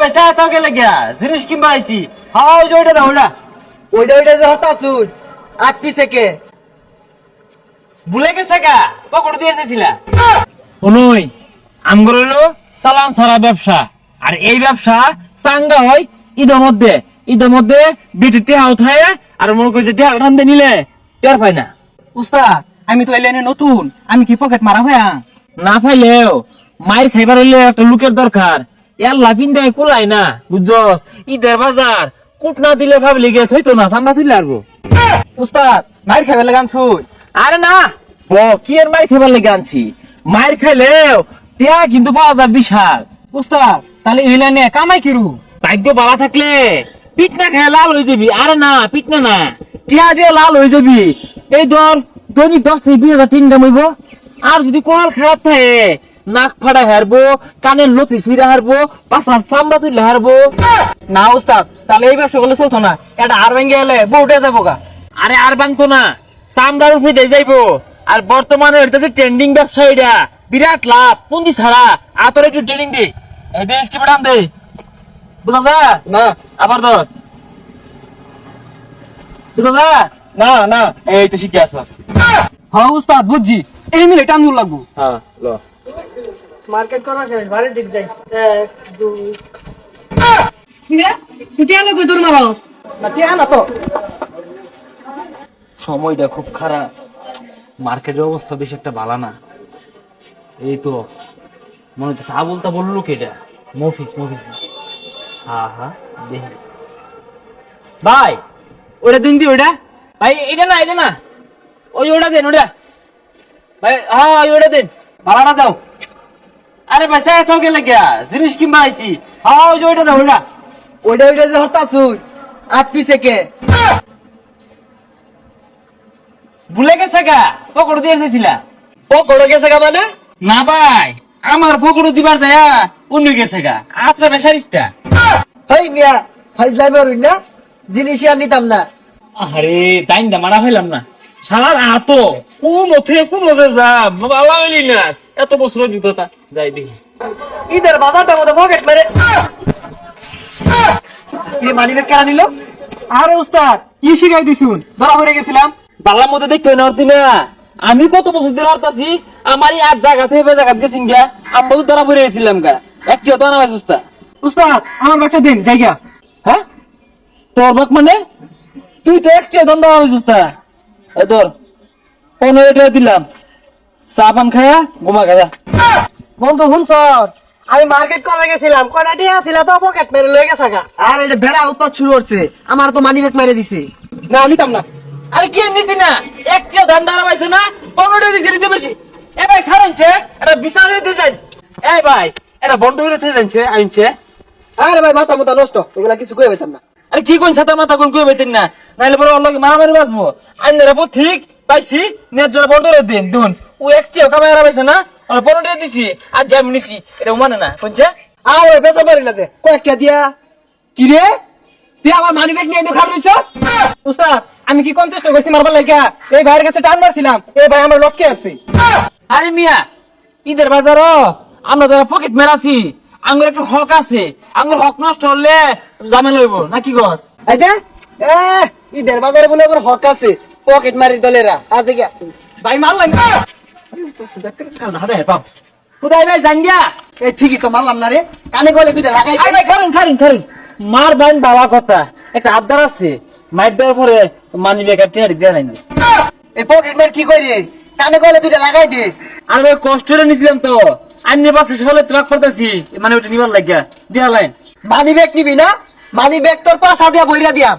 পয়সা এত গেলে গিয়া জিনিস কিনবা আইছি। ওই ওইটা দাও ওইটা। ওইটা ওইটা যে হতাছুন আট পিসে কে? ভুলে গেছে গা পকড় দিয়ে এসেছিলা। আমগর সালাম সারা ব্যবসা। আর এই ব্যবসা চাঙ্গা হয় ঈদের মধ্যে। ঈদের মধ্যে বিটি টেহা উঠায় আর মনে করছে টেহা ঠান্ডা নিলে টের পাই না। উস্তাদ আমি তো এই লাইনে নতুন আমি কি পকেট মারা হইয়া না পাইলেও মায়ের খাইবার হইলে একটা লুকের দরকার। ইয়ার লাফিন দেয় কোলাই না বুঝছস? ঈদের বাজার কুট না দিলে ভাবলি গে থইতো না সামনা তুইলে আরবো। উস্তাদ মাইর খাইবে লাগান আরে না ও কি এর মায়ের খাইবার লেগে আনছি? মায়ের খাইলেও টিয়া কিন্তু পাওয়া যায় বিশাল। উস্তাদ তাহলে এই লাইনে কামাই কিরু? ভাগ্য বালা থাকলে পিঠ না খেয়ে লাল হয়ে যাবি। আরে না পিঠ না না টিয়া দিয়ে লাল হয়ে যাবি। এই ধর দৈনিক দশ থেকে বিশ হাজার তিনটা মইব। আর যদি কোয়াল খারাপ থাকে নাক ফাড়া হারবো কানের লতি ছিঁড়া হারবো পাশার চামড়া তুলে হারবো। না উস্তাদ তাহলে এই ব্যবসা করলে চলতো না। এটা আর ভেঙে গেলে বউটে যাব গা। আরে আর বাংতো না চামড়ার উপরে দিয়ে যাইবো। আর বর্তমানে এটা যে ট্রেন্ডিং ব্যবসা এটা বিরাট লাভ পুঁজি ছাড়া। আতর একটু ট্রেনিং দি। এই দে স্কিপ ডান দে। বুঝা যা? না। আবার ধর। বুঝা যা? না না। এই তো শিখে আসছ হ্যাঁ উস্তাদ বুঝছি। এই মিলে টান দূর লাগবো। হ্যাঁ লো। মার্কেট করা শেষ দিক যাই। এক, দুই। সময়টা খুব খারাপ। মার্কেটের অবস্থা বেশ একটা ভালো না। এই তো, মনে হচ্ছে বলল কেটা মফিস মফিস হা হা দেখি। ভাই ওটা দিন দি ওটা ভাই, এটা না এটা না। ওই ওটা দেন, ওটা। ভাই হ্যাঁ ওই ওটা দেন। ভাড়াটা দাও। আরে পয়সা এত গেলে গিয়া? জিনিস কিনবা আইছি ওই যে ওইটা দাও ওটা ওইটা ওইটা যে হতাছুন আট পিসে কে? ভুলে গেছে গা? পকড় দিয়ে এসেছিলা? পকড়ে গেছে গা মানে? না ভাই আমার পকড় দিবার দেয়া অন্য গেছে গা। আত্রা বেসারিস্তা। হেই মিয়া ফাইজলাই মারুন না? জিনিস আর নিতাম না। আরে টাইমটা মারা হইলাম না। সারা কোন ওঠে কোন ওঠে যা বাবা না। এত বছর অভিজ্ঞতা। যাই দেখি। ঈদের বাজারটা মতো পকেট মেরে। কি মানি ব্যাগ কেনা নিল? আরে উস্তাদ কি শিখাই দিছুন? ধরা পড়ে গেছিলাম। বাংলার মধ্যে দেখতে না অর্থ না। আমি কত বছর ধরে হারতাছি আমার এই আট জায়গা থেকে জায়গা গেছিন গা আমরা তো ধরা পড়ে গেছিলাম গা। একটি হতো না উস্তাদ। আমার একটা দিন জায়গা হ্যাঁ? তোর বাক মানে? তুই তো একটি ধন্দা হবে সুস্থা তোর পনেরো টাকা দিলাম। চা পান খায়া ঘুমা খায়া বন্ধু শুন স্যার আমি মার্কেট করে গেছিলাম কয়টা দিয়ে আসছিল তো পকেট মেরে লয়ে গেছে গা। আর এটা ভেড়া উৎপাত শুরু হচ্ছে। আমার তো মানি ব্যাগ মেরে দিছে। না নিতাম না। আরে কি নিতি না? একটিও ধান ধারা পাইছে না পনেরো দিছে নিতে বেশি এ ভাই খারাইছে এটা বিছানা নিতে যাই এই ভাই এটা বন্ধ করে যাইছে আইনছে। আরে ভাই মাথা মাথা নষ্ট এগুলা কিছু কয়ে পেতাম না। আরে কি কোন ছাতা মাথা কোন কই বেতেন না। নাইলে পরে লগে মারামারি বাসবো আইন রে ঠিক পাইছি নেট জোড়া বন্ধ করে দিন। দুন ও একটিও কামাই হারা পাইছে না আর পনেরো দিছি আর জাম নিছি এটা মানে না কোনছে আরে ভাই বেচা পারি না যে কয়েকটা দিয়া। কি রে? তুই আমার মানি ব্যাগ নিয়ে খার রইছস? উস্তাদ আমি কি কম চেষ্টা করছি মারবার লাগিয়া এই ভাইয়ের কাছে টান মারছিলাম এই ভাই আমার লক্ষ্যে আছে। আরে মিয়া ঈদের বাজার আমরা যারা পকেট মেরাছি আঙ্গুর একটু হক আছে। আঙ্গুর হক নষ্ট হলে জামেল হইব নাকি গছ আইতে এ ঈদের বাজারে বলে ওর হক আছে পকেট মারি দলেরা আছে গিয়া। ভাই মারলাম খুদাই ভাই জান গিয়া এ ঠিকই তো মারলাম না রে। কানে গলে দুইটা লাগাই ভাই খারুন খারুন খারুন। মার বাইন বাবা কথা। একটা আবদার আছে। মাইর দেওয়ার পরে মানি আর টিয়ারি দেওয়া নাই এই পকেট মার কি কই রে কানে গলে দুইটা লাগাই দে। আর ভাই কষ্ট নিছিলাম তো। আইনের বাসে সকালে ট্রাক পাঠাছি মানে ওটা নিবার লাগিয়া। দিয়া লাইন মানি ব্যাগ নিবি না? মানি ব্যাগ তোর পাশা দিয়া বইরা দিয়া।